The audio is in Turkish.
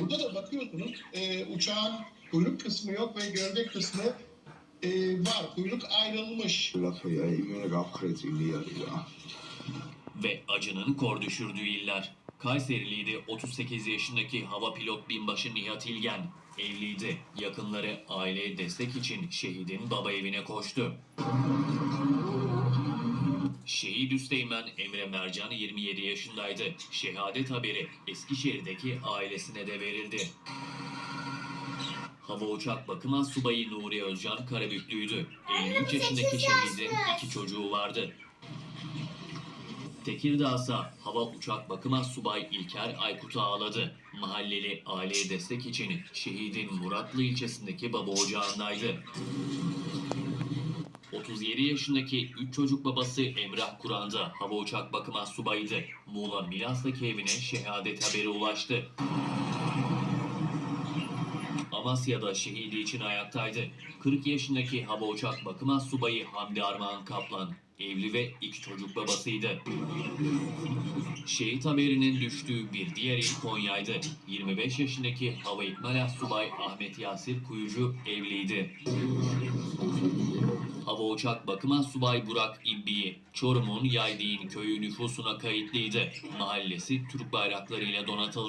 Burada da bakıyorsunuz e, uçağın kuyruk kısmı yok ve gövde kısmı e, var. Kuyruk ayrılmış. Ve acının kor düşürdüğü iller. Kayseriliydi 38 yaşındaki hava pilot binbaşı Nihat İlgen. Evliydi. Yakınları aileye destek için şehidin baba evine koştu. Şehit Üsteğmen Emre Mercan 27 yaşındaydı. Şehadet haberi Eskişehir'deki ailesine de verildi. Hava uçak bakım subayı Nuri Özcan Karabüklü'ydü. 53 yaşındaki şehidin iki çocuğu vardı. Tekirdağ'sa hava uçak bakım subay İlker Aykut'u ağladı. Mahalleli aileye destek için şehidin Muratlı ilçesindeki baba ocağındaydı. 37 yaşındaki 3 çocuk babası Emrah Kur'an da hava uçak bakım subayıydı. Muğla Milas'taki evine şehadet haberi ulaştı. Amasya'da şehidi için ayaktaydı. 40 yaşındaki hava uçak bakım subayı Hamdi Armağan Kaplan evli ve iki çocuk babasıydı. Şehit haberinin düştüğü bir diğer il Konya'ydı. 25 yaşındaki hava ikmal subay Ahmet Yasir Kuyucu evliydi. Hava uçak bakım subay Burak İbbi'yi Çorum'un Yaydiğin köyü nüfusuna kayıtlıydı. Mahallesi Türk bayraklarıyla donatıldı.